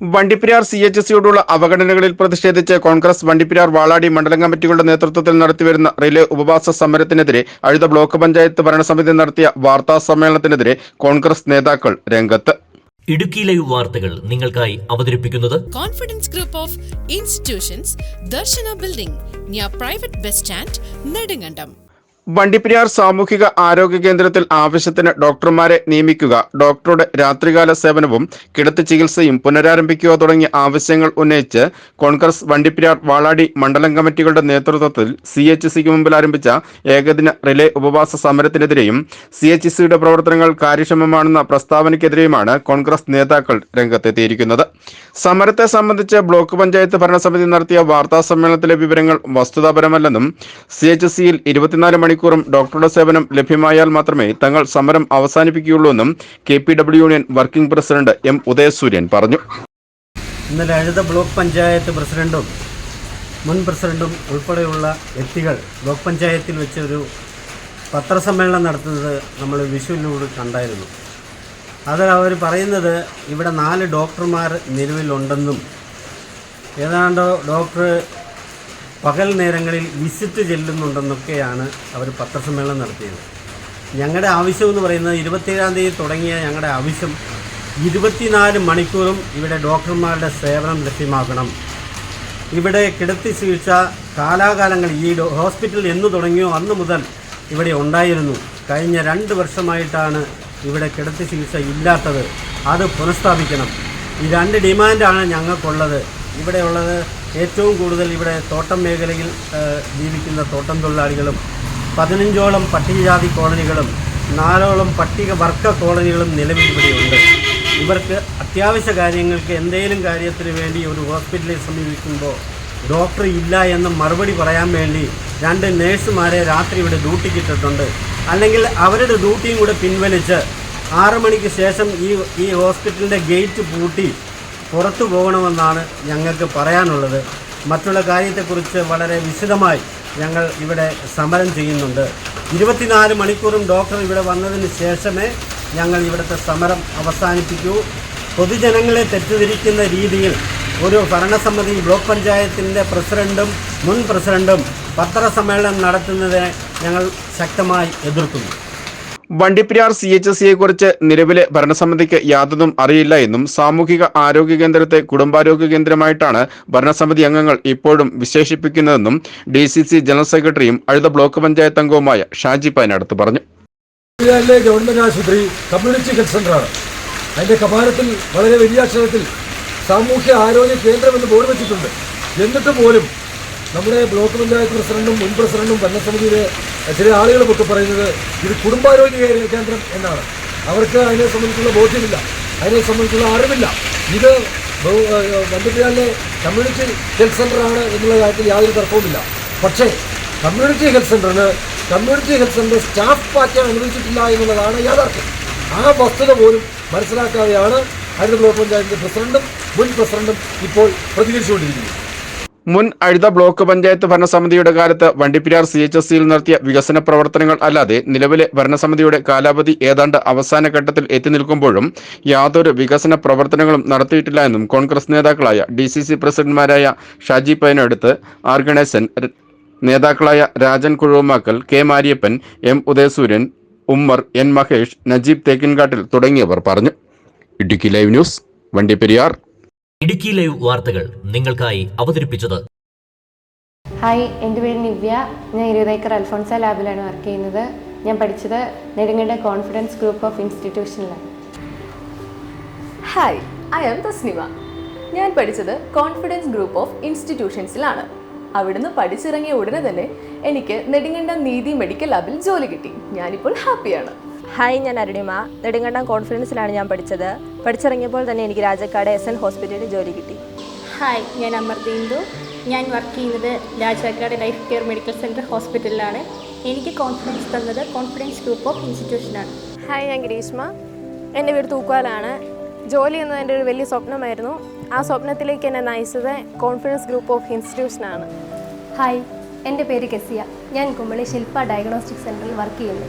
Vandiperiyar C H സിയോടുള്ള അവഗണനകളിൽ പ്രതിഷേധിച്ച് കോൺഗ്രസ് വണ്ടിപ്പെരിയാർ വാളാടി മണ്ഡലം കമ്മിറ്റികളുടെ നേതൃത്വത്തിൽ നടത്തിവരുന്ന റിലേ ഉപവാസ സമരത്തിനെതിരെ അഴുത ബ്ലോക്ക് പഞ്ചായത്ത് ഭരണസമിതി നടത്തിയ വാർത്താ സമ്മേളനത്തിനെതിരെ കോൺഗ്രസ് നേതാക്കൾ രംഗത്ത്. ഇടുക്കി ലൈവ് വാർത്തകൾ നിങ്ങൾക്കായി അവതരിപ്പിക്കുന്നത് confidence group of institutions Darshana building private bus stand Nedumkandam Vandiperiyar സാമൂഹിക ആരോഗ്യ കേന്ദ്രത്തിൽ ആവശ്യത്തിന് ഡോക്ടർമാരെ നിയമിക്കുക ഡോക്ടറുടെ രാത്രികാല സേവനവും കിടത്തി ചികിത്സയും പുനരാരംഭിക്കുക തുടങ്ങിയ ആവശ്യങ്ങൾ ഉന്നയിച്ച് കോൺഗ്രസ് വണ്ടിപ്പെരിയാർ വാളാടി മണ്ഡലം കമ്മിറ്റികളുടെ നേതൃത്വത്തിൽ സി എച്ച് സിക്ക് മുമ്പിൽ ആരംഭിച്ച ഏകദിന റിലേ ഉപവാസ സമരത്തിനെതിരെയും സി എച്ച് സിയുടെ പ്രവർത്തനങ്ങൾ കാര്യക്ഷമമാണെന്ന പ്രസ്താവനയ്ക്കെതിരെയുമാണ് കോൺഗ്രസ് നേതാക്കൾ രംഗത്തെത്തിയിരിക്കുന്നത്. സമരത്തെ സംബന്ധിച്ച് ബ്ലോക്ക് പഞ്ചായത്ത് ഭരണസമിതി നടത്തിയ വാർത്താ സമ്മേളനത്തിലെ വിവരങ്ങൾ വസ്തുതാപരമല്ലെന്നും സി എച്ച് സിയിൽ ഇരുപത്തിനാല് മണിക്കൂറും ഡോക്ടറുടെ സേവനം ലഭ്യമായാൽ മാത്രമേ തങ്ങൾ സമരം അവസാനിപ്പിക്കുകയുള്ളൂ എന്നും K P W union working president M Udayasuryan പറഞ്ഞു. ഇന്നലെ അഴുത ബ്ലോക്ക് പഞ്ചായത്ത് പ്രസിഡന്റും മുൻ പ്രസിഡന്റും ഉൾപ്പെടെയുള്ള വ്യക്തികൾ ബ്ലോക്ക് പഞ്ചായത്തിൽ വെച്ച് ഒരു പത്രസമ്മേളനം നടത്തുന്നത് നമ്മൾ വിഷുവിലൂടെ കണ്ടായിരുന്നു. അതിൽ അവർ പറയുന്നത് ഇവിടെ നാല് ഡോക്ടർമാർ നിലവിലുണ്ടെന്നും ഏതാണ്ട് ഡോക്ടർ പകൽ നേരങ്ങളിൽ വിസിറ്റ് ചെല്ലുന്നുണ്ടെന്നൊക്കെയാണ് അവർ പത്രസമ്മേളനം നടത്തിയത്. ഞങ്ങളുടെ ആവശ്യം എന്ന് പറയുന്നത് ഇരുപത്തിയേഴാം തീയതി തുടങ്ങിയ ഞങ്ങളുടെ ആവശ്യം ഇരുപത്തിനാല് മണിക്കൂറും ഇവിടെ ഡോക്ടർമാരുടെ സേവനം ലഭ്യമാക്കണം ഇവിടെ കിടത്തി ചികിത്സ കാലാകാലങ്ങൾ ഈ ഹോസ്പിറ്റൽ എന്ന് തുടങ്ങിയോ അന്ന് മുതൽ ഇവിടെ ഉണ്ടായിരുന്നു. കഴിഞ്ഞ രണ്ട് വർഷമായിട്ടാണ് ഇവിടെ കിടത്തി ചികിത്സ ഇല്ലാത്തത്. അത് പുനഃസ്ഥാപിക്കണം. ഈ രണ്ട് ഡിമാൻഡാണ് ഞങ്ങൾക്കുള്ളത്. ഇവിടെയുള്ളത് ഏറ്റവും കൂടുതൽ ഇവിടെ തോട്ടം മേഖലയിൽ ജീവിക്കുന്ന തോട്ടം തൊഴിലാളികളും പതിനഞ്ചോളം പട്ടികജാതി കോളനികളും നാലോളം പട്ടിക വർഗ കോളനികളും നിലവിൽ ഇവിടെയുണ്ട് ഇവർക്ക് അത്യാവശ്യ കാര്യങ്ങൾക്ക് എന്തെങ്കിലും കാര്യത്തിന് വേണ്ടി ഒരു ഹോസ്പിറ്റലിൽ സമീപിക്കുമ്പോൾ ഡോക്ടർ ഇല്ല എന്ന് മറുപടി പറയാൻ വേണ്ടി രണ്ട് നേഴ്സുമാരെ രാത്രി ഇവിടെ ഡ്യൂട്ടിക്ക് ഇട്ടിട്ടുണ്ട്. അല്ലെങ്കിൽ അവരുടെ ഡ്യൂട്ടിയും കൂടെ പിൻവലിച്ച് ആറു മണിക്ക് ശേഷം ഈ ഈ ഹോസ്പിറ്റലിന്റെ ഗേറ്റ് പൂട്ടി പുറത്തു പോകണമെന്നാണ് ഞങ്ങൾക്ക് പറയാനുള്ളത്. മറ്റുള്ള കാര്യത്തെക്കുറിച്ച് വളരെ വിശദമായി ഞങ്ങൾ ഇവിടെ സമരം ചെയ്യുന്നുണ്ട്. ഇരുപത്തിനാല് മണിക്കൂറും ഡോക്ടർ ഇവിടെ വന്നതിന് ശേഷമേ ഞങ്ങൾ ഇവിടുത്തെ സമരം അവസാനിപ്പിക്കൂ. പൊതുജനങ്ങളെ തെറ്റിദ്ധരിക്കുന്ന രീതിയിൽ ഒരു ഭരണസമിതി ബ്ലോക്ക് പഞ്ചായത്തിന്റെ പ്രസിഡന്റും മുൻ പ്രസിഡന്റും പത്രസമ്മേളനം നടത്തുന്നതിനെ ഞങ്ങൾ ശക്തമായി എതിർക്കുന്നു. വണ്ടിപ്പെരിയാർ സി എച്ച് സിയെ കുറിച്ച് നിലവിലെ ഭരണസമിതിക്ക് യാതൊന്നും അറിയില്ല എന്നും സാമൂഹിക ആരോഗ്യ കേന്ദ്രത്തെ കുടുംബാരോഗ്യ കേന്ദ്രമായിട്ടാണ് ഭരണസമിതി അംഗങ്ങൾ ഇപ്പോഴും വിശേഷിപ്പിക്കുന്നതെന്നും ഡി സി സി ജനറൽ സെക്രട്ടറിയും അഴുത ബ്ലോക്ക് പഞ്ചായത്ത് അംഗവുമായ ഷാജി പൈനടുത്ത് പറഞ്ഞു. ആശുപത്രി കമ്മ്യൂണിറ്റി ഹെൽത്ത് സെന്ററാണ്. അതിന്റെ കപാലത്തിൽ വളരെ വലിയ അക്ഷരത്തിൽ സാമൂഹ്യ ആരോഗ്യ കേന്ദ്രം എന്ന് ബോർഡ് വെച്ചിട്ടുണ്ട്. എന്നിട്ട് പോലും നമ്മുടെ ബ്ലോക്ക് പഞ്ചായത്ത് പ്രസിഡന്റും മുൻ പ്രസിഡന്റും ഭരണസമിതിയിലെ ചില ആളുകളുമൊക്കെ പറയുന്നത് ഇത് കുടുംബാരോഗ്യ കേന്ദ്രം എന്നാണ്. അവർക്ക് അതിനെ സംബന്ധിച്ചുള്ള ബോധ്യമില്ല. അതിനെ സംബന്ധിച്ചുള്ള അറിവില്ല. ഇത് ബഹു- കമ്മ്യൂണിറ്റി ഹെൽത്ത് സെന്ററാണ് എന്നുള്ള കാര്യത്തിൽ യാതൊരു തർക്കവുമില്ല. പക്ഷേ community health സെന്ററിന് community health centre staff pattern അനുവദിച്ചിട്ടില്ല എന്നുള്ളതാണ് യാഥാർത്ഥ്യം. ആ വസ്തുത പോലും മനസ്സിലാക്കാതെയാണ് ഹരിത ബ്ലോക്ക് പഞ്ചായത്തിന്റെ പ്രസിഡന്റും മുൻ പ്രസിഡന്റും ഇപ്പോൾ പ്രതികരിച്ചുകൊണ്ടിരിക്കുന്നത്. മുൻ അഴുത ബ്ലോക്ക് പഞ്ചായത്ത് ഭരണസമിതിയുടെ കാലത്ത് വണ്ടിപ്പിരാർ സി എച്ച് എസ് സിയിൽ നടത്തിയ വികസന പ്രവർത്തനങ്ങൾ അല്ലാതെ നിലവിലെ ഭരണസമിതിയുടെ കാലാവധി ഏതാണ്ട് അവസാന ഘട്ടത്തിൽ എത്തി നിൽക്കുമ്പോഴും യാതൊരു വികസന പ്രവർത്തനങ്ങളും നടത്തിയിട്ടില്ല എന്നും കോൺഗ്രസ് നേതാക്കളായ ഡി സി സി പ്രസിഡന്റുമാരായ ഷാജി പൈനടുത്ത് ആർ ഗണേശൻ നേതാക്കളായ Rajan Kuzhuvamakkal K Mariyappan M Udayasuryan Ummar N Mahesh Najeeb Thekkinkattil തുടങ്ങിയവർ പറഞ്ഞു. Idukki live news Vandiperiyar. Idukki live വാർത്തകൾ നിങ്ങൾക്കായി അവതരിപ്പിച്ചത് ഹായ് എന്റെ പേര് നിവ്യ. ഞാൻ ഇരുപതേക്കർ അൽഫോൺസ ലാബിലാണ് വർക്ക് ചെയ്യുന്നത്. ഞാൻ പഠിച്ചത് നെടുങ്ങയുടെ confidence group of ഇൻസ്റ്റിറ്റ്യൂഷനിലാണ്. Hi I'm Tasnima. ഞാൻ പഠിച്ചത് കോൺഫിഡൻസ് ഗ്രൂപ്പ് ഓഫ് ഇൻസ്റ്റിറ്റ്യൂഷൻസിലാണ്. അവിടുന്ന് പഠിച്ചിറങ്ങിയ ഉടനെ തന്നെ എനിക്ക് നെടുങ്ങണ്ട നീതി മെഡിക്കൽ ലാബിൽ ജോലി കിട്ടി. ഞാനിപ്പോൾ ഹാപ്പിയാണ്. ഹായ് ഞാൻ അരുണിമ. നെടുങ്കണ്ടം കോൺഫിഡൻസിലാണ് ഞാൻ പഠിച്ചത്. പഠിച്ചിറങ്ങിയപ്പോൾ തന്നെ എനിക്ക് രാജക്കാട് എസ് എൻ ഹോസ്പിറ്റലിൽ ജോലി കിട്ടി. ഹായ് ഞാൻ അമർദീന്ദു. ഞാൻ വർക്ക് ചെയ്യുന്നത് Rajakkad life care medical centre ഹോസ്പിറ്റലിലാണ്. എനിക്ക് കോൺഫിഡൻസ് തന്നത് കോൺഫിഡൻസ് ഗ്രൂപ്പ് ഓഫ് ഇൻസ്റ്റിറ്റ്യൂഷനാണ് ഹായ് ഞാൻ ഗ്രീഷ്മ. എന്റെ വീട് തൂക്കുവാലാണ്. ജോലി എന്നത് എന്റെ ഒരു വലിയ സ്വപ്നമായിരുന്നു. ആ സ്വപ്നത്തിലേക്ക് എന്നെ നയിച്ചത് കോൺഫിഡൻസ് ഗ്രൂപ്പ് ഓഫ് ഇൻസ്റ്റിറ്റ്യൂഷനാണ് ഹായ് എന്റെ പേര് കെസിയ. ഞാൻ കുമ്പളി ശില്പ ഡയഗ്നോസ്റ്റിക് സെന്ററിൽ വർക്ക് ചെയ്യുന്നു.